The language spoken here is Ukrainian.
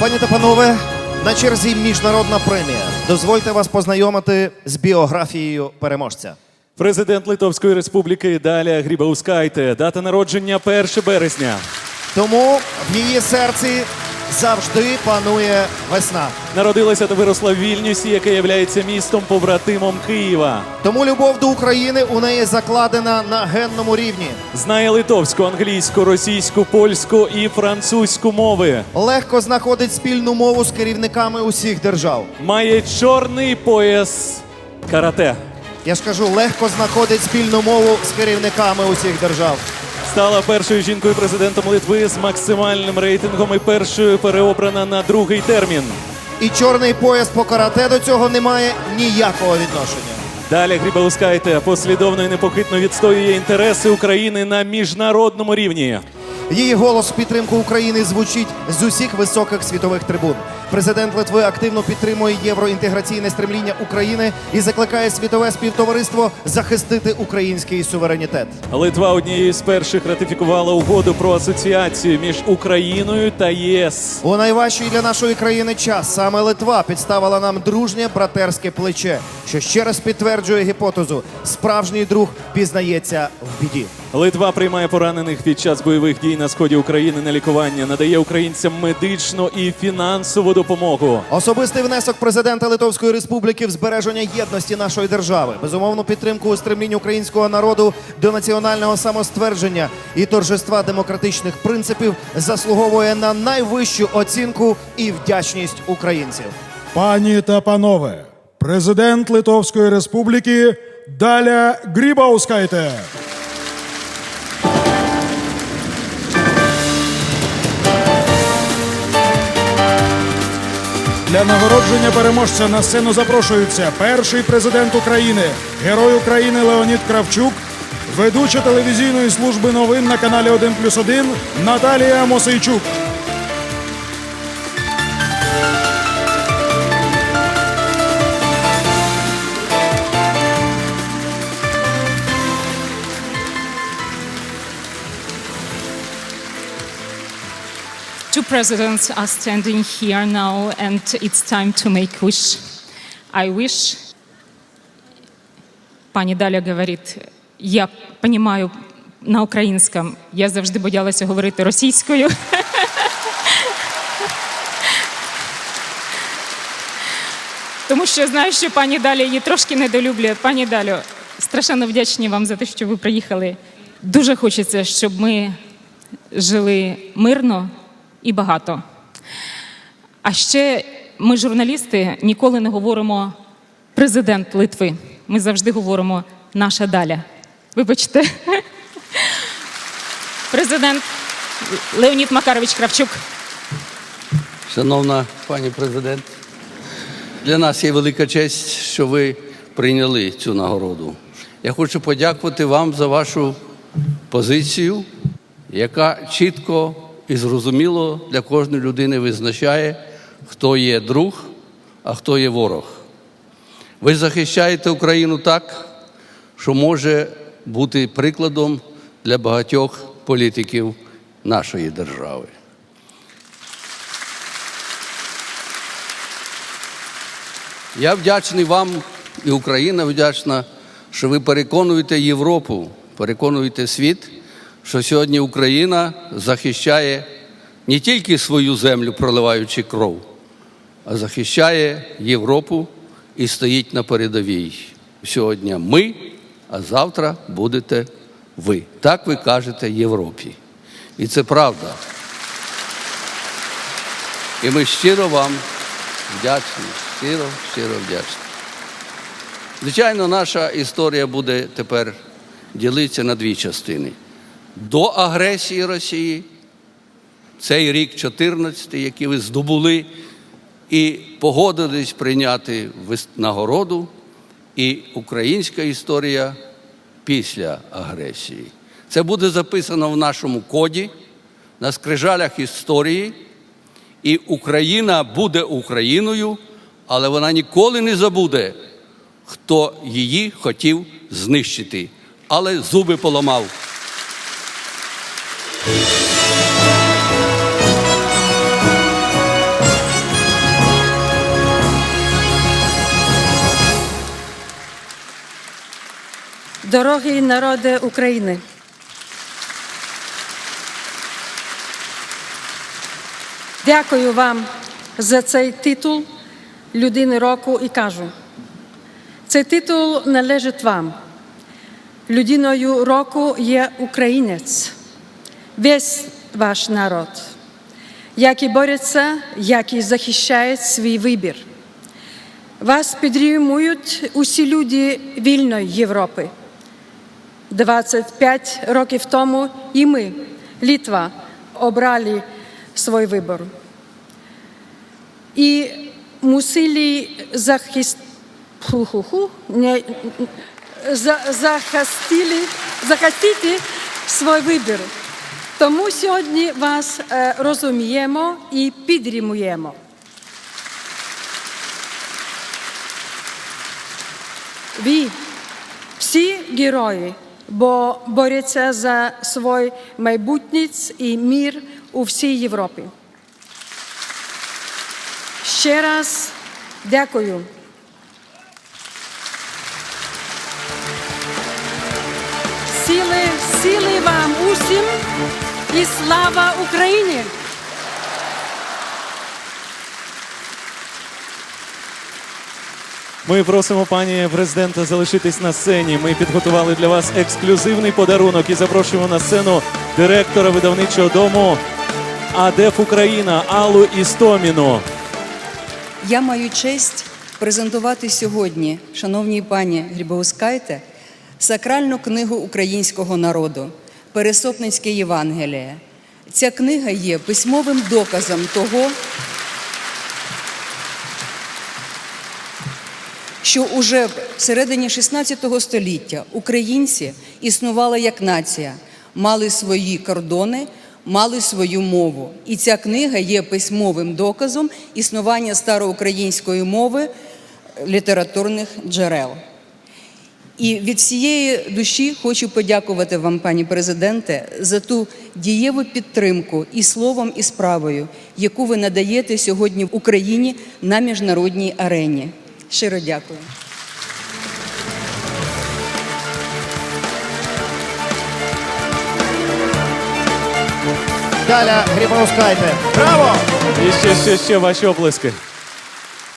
Пані та панове, на черзі міжнародна премія. Дозвольте вас познайомити з біографією переможця. Президент Литовської Республіки Далія Грібаускайте. Дата народження 1 березня. Тому в її серці завжди панує весна. Народилася та виросла в Вільнюсі, яке є містом побратимом Києва. Тому любов до України у неї закладена на генному рівні. Знає литовську, англійську, російську, польську і французьку мови. Легко знаходить спільну мову з керівниками усіх держав. Має чорний пояс карате. Я ж кажу, легко знаходить спільну мову з керівниками усіх держав. Стала першою жінкою президентом Литви з максимальним рейтингом і першою переобрана на другий термін. І чорний пояс по карате до цього не має ніякого відношення. Далі Грібаускайте послідовно і непохитно відстоює інтереси України на міжнародному рівні. Її голос в підтримку України звучить з усіх високих світових трибун. Президент Литви активно підтримує євроінтеграційне стремління України і закликає світове співтовариство захистити український суверенітет. Литва однією з перших ратифікувала угоду про асоціацію між Україною та ЄС. У найважчий для нашої країни час саме Литва підставила нам дружнє братерське плече, що ще раз підтверджує гіпотезу: справжній друг пізнається в біді. Литва приймає поранених під час бойових дій на сході України на лікування, надає українцям медичну і фінансову допомогу. Особистий внесок президента Литовської Республіки в збереження єдності нашої держави, безумовну підтримку у стремлінні українського народу до національного самоствердження і торжества демократичних принципів заслуговує на найвищу оцінку і вдячність українців. Пані та панове, президент Литовської Республіки Даля Грібаускайте. Для нагородження переможця на сцену запрошуються перший президент України, герой України Леонід Кравчук, ведуча телевізійної служби новин на каналі 1+,1 Наталія Мосейчук. Two presidents are standing here now, and it's time to make wish. I wish. Пані Даля говорить, я понимаю на українському. Я завжди боялася говорити російською. Тому що знаю, що пані Даля її трошки недолюблює. Пані Далю, страшенно вдячні вам за те, що ви приїхали. Дуже хочеться, щоб ми жили мирно і багато. А ще ми, журналісти, ніколи не говоримо президент Литви. Ми завжди говоримо наша Даля. Вибачте. Президент Леонід Макарович Кравчук. Шановна пані президент, для нас є велика честь, що ви прийняли цю нагороду. Я хочу подякувати вам за вашу позицію, яка чітко і зрозуміло для кожної людини визначає, хто є друг, а хто є ворог. Ви захищаєте Україну так, що може бути прикладом для багатьох політиків нашої держави. Я вдячний вам, і Україна вдячна, що ви переконуєте Європу, переконуєте світ, що сьогодні Україна захищає не тільки свою землю, проливаючи кров, а захищає Європу і стоїть на передовій. Сьогодні ми, а завтра будете ви. Так ви кажете Європі. І це правда. І ми щиро вам вдячні, щиро, щиро вдячні. Звичайно, наша історія буде тепер ділитися на дві частини. До агресії Росії, цей рік 14, який ви здобули, і погодились прийняти нагороду, і українська історія після агресії. Це буде записано в нашому коді, на скрижалях історії. І Україна буде Україною, але вона ніколи не забуде, хто її хотів знищити, але зуби поламав. Дорогий народи України. Дякую вам за цей титул людини року і кажу. Цей титул належить вам. Людиною року є українець весь ваш народ, який бореться, який захищає свій вибір. Вас підтримують усі люди вільної Європи. 25 років тому і ми, Літва, обрали свій вибір. І мусили захист... За... захистити свій вибір. Тому сьогодні вас е, розуміємо і підтримуємо. Ви всі герої, бо борються за свій майбутнє і мир у всій Європі. Ще раз дякую. Сили, сили вам усім і слава Україні! Ми просимо пані президента залишитись на сцені. Ми підготували для вас ексклюзивний подарунок і запрошуємо на сцену директора видавничого дому АДЕФ Україна Аллу Істоміну. Я маю честь презентувати сьогодні, шановній пані Грібоускайте, сакральну книгу українського народу Пересопницьке Євангеліє. Ця книга є письмовим доказом того, що уже в середині 16 століття українці існували як нація, мали свої кордони, мали свою мову. І ця книга є письмовим доказом існування староукраїнської мови літературних джерел. І від всієї душі хочу подякувати вам, пані президенте, за ту дієву підтримку і словом, і справою, яку ви надаєте сьогодні в Україні на міжнародній арені. Щиро дякую. Даля Грибоускайте. Браво! І ще, ще, ще ваші оплески.